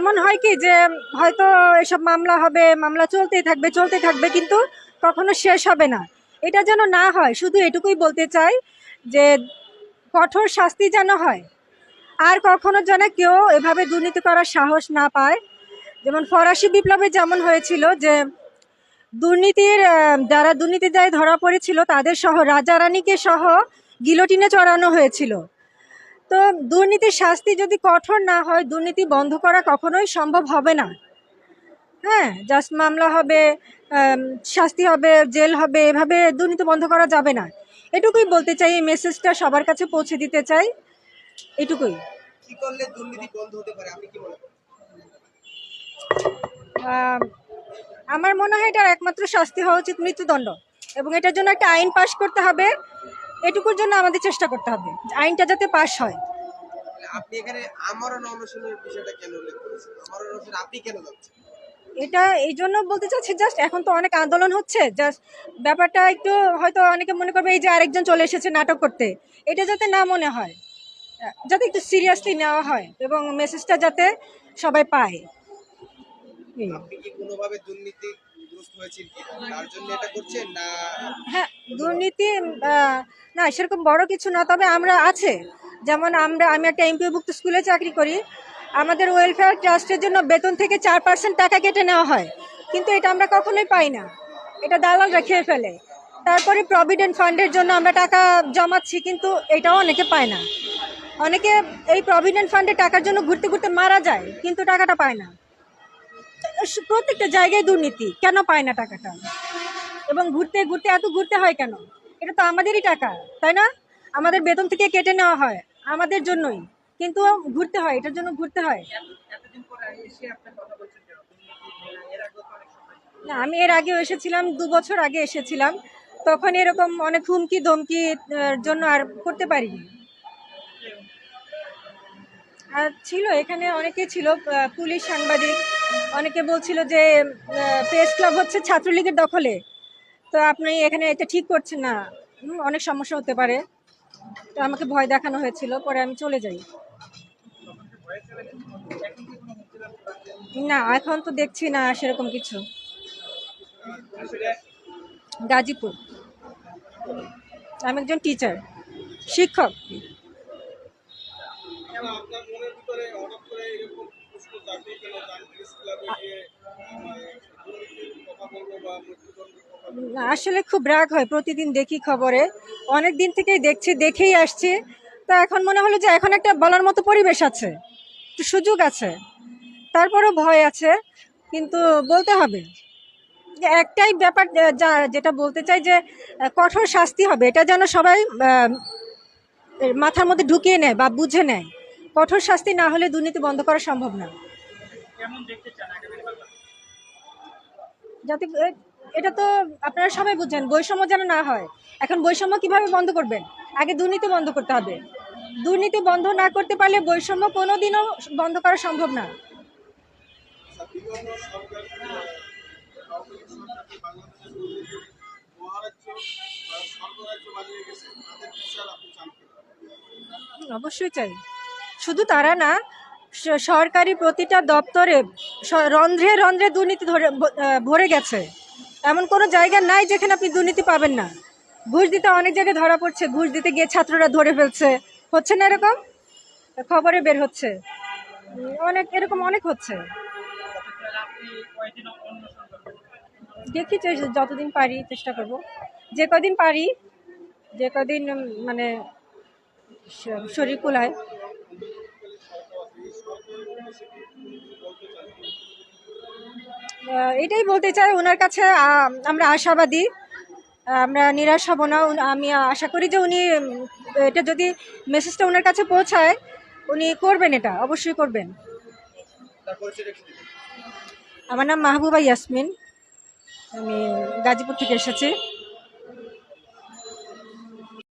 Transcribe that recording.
এমন হয় কি যে হয়তো এসব মামলা হবে, মামলা চলতেই থাকবে চলতে থাকবে, কিন্তু কখনো শেষ হবে না। এটা যেন না হয়, শুধু এটুকুই বলতে চাই যে কঠোর শাস্তি যেন হয়, আর কখনো যেন কেউ এভাবে দুর্নীতি করার সাহস না পায়। যেমন ফরাসি বিপ্লবে যেমন হয়েছিল যে দুর্নীতির যারা দুর্নীতি দুর্নীতিদায় ধরা পড়েছিল, তাদের সহ রাজা রানীকে সহ গিলোটিনে চড়ানো হয়েছিল। তো দুর্নীতির শাস্তি যদি কঠোর না হয় দুর্নীতি বন্ধ করা কখনোই সম্ভব হবে না। হ্যাঁ জাস্ট মামলা হবে শাস্তি হবে জেল হবে এভাবে দুর্নীতি বন্ধ করা যাবে না। এটুকুই বলতে চাই এই মেসেজটা সবার কাছে পৌঁছে দিতে চাই। এটুকুই। আমার মনে হয় এটার একমাত্র শাস্তি হওয়া উচিত মৃত্যুদণ্ড। এবং এটার জন্য একটা আইন পাশ করতে হবে। এটুকুর জন্য আমাদের চেষ্টা করতে হবে আইনটা যাতে পাশ হয়। আপনি এখানে আমরণ অনশনের বিষয়টা কেন উল্লেখ করেছেন? আমরণ অনশন আপনি কেন যাচ্ছেন? এটা এই জন্য বলতে চাচ্ছি জাস্ট এখন তো অনেক আন্দোলন হচ্ছে জাস্ট ব্যাপারটা একটু হয়তো অনেকে মনে করবে এই যে আরেকজন চলে এসেছে নাটক করতে। এটা যাতে না মনে হয় যাতে একটু সিরিয়াসলি নেওয়া হয় এবং মেসেজটা যাতে সবাই পায়। এই। আপনি কি কোনোভাবে হ্যাঁ দুর্নীতি না, সেরকম বড় কিছু না, তবে আমরা আছে। যেমন আমরা, আমি একটা এমপিওভুক্ত স্কুলে চাকরি করি। আমাদের ওয়েলফেয়ার ট্রাস্টের জন্য বেতন থেকে চার পার্সেন্ট টাকা কেটে নেওয়া হয়। কিন্তু এটা আমরা কখনোই পাই না। এটা দালালরা খেয়ে ফেলে। তারপরে প্রভিডেন্ট ফান্ডের জন্য আমরা টাকা জমাচ্ছি, কিন্তু এটাও অনেকে পায় না। অনেকে এই প্রভিডেন্ট ফান্ডে টাকার জন্য ঘুরতে ঘুরতে মারা যায়, কিন্তু টাকাটা পায় না। প্রত্যেকটা জায়গায় দুর্নীতি। কেন পায় না টাকাটা? এবং ঘুরতে ঘুরতে এত ঘুরতে হয় কেন? এটা তো আমাদেরই টাকা, তাই না? আমাদের বেতন থেকে কেটে নেওয়া হয়, আমাদের জন্যই। কিন্তু ঘুরতে হয়, এটার জন্য ঘুরতে হয়। না, আমি এর আগেও এসেছিলাম, দু বছর আগে এসেছিলাম। তখন এরকম অনেক হুমকি, ধমকি জন্য আর করতে পারিনি। আর ছিল, এখানে অনেকে ছিল পুলিশ সাংবাদিক অনেকে বলছিল যে প্রেস ক্লাব হচ্ছে ছাত্রলীগের দখলে। তো আপনি এখানে এটা ঠিক করছেন না। অনেক সমস্যা হতে পারে। তো আমাকে ভয় দেখানো হয়েছিল, পরে আমি চলে যাই। না, এখন তো দেখছি না সেরকম কিছু। গাজীপুর। আমি একজন টিচার শিক্ষক। আসলে খুব রাগ হয় প্রতিদিন দেখি খবরে। অনেক দিন থেকেই দেখছি দেখেই আসছি। তা এখন মনে হলো যে এখন একটা বলার মতো পরিবেশ আছে একটু সুযোগ আছে। তারপরেও ভয় আছে কিন্তু বলতে হবে। যে একটাই ব্যাপার যা যেটা বলতে চাই যে কঠোর শাস্তি হবে। এটা যেন সবাই মাথার মধ্যে ঢুকিয়ে নেয় বা বুঝে নেয়। কঠোর শাস্তি না হলে দুর্নীতি বন্ধ করা সম্ভব না। যাতে এটা তো আপনারা সবাই বুঝছেন, বৈষম্য যেন না হয়। এখন বৈষম্য কীভাবে বন্ধ করবেন? আগে দুর্নীতি বন্ধ করতে হবে। দুর্নীতি বন্ধ না করতে পারলে বৈষম্য কোনোদিনও বন্ধ করা সম্ভব না। অবশ্যই চাই। শুধু তারা না সরকারি প্রতিটা দপ্তরে রন্ধ্রে রন্ধ্রে দুর্নীতি ধরে ভরে গেছে। এমন কোনো জায়গা নাই যেখানে আপনি দুর্নীতি পাবেন না। ঘুষ দিতে অনেক জায়গায় ধরা পড়ছে, ঘুষ দিতে গিয়ে ছাত্ররা ধরে ফেলছে। হচ্ছে না এরকম? খবরে বের হচ্ছে। অনেক, এরকম অনেক হচ্ছে। দেখি যতদিন পারি চেষ্টা করব। যে কদিন পারি, যে কদিন মানে শরীর কুলায়। এটাই বলতে চাই, ওনার কাছে আমরা আশাবাদী আমরা নিরাশ হব না। আমি আশা করি যে উনি এটা যদি মেসেজটা ওনার কাছে পৌঁছায়, উনি করবেন এটা, অবশ্যই করবেন। আমার নাম মাহবুবা ইয়াসমিন। আমি গাজীপুর থেকে এসেছি।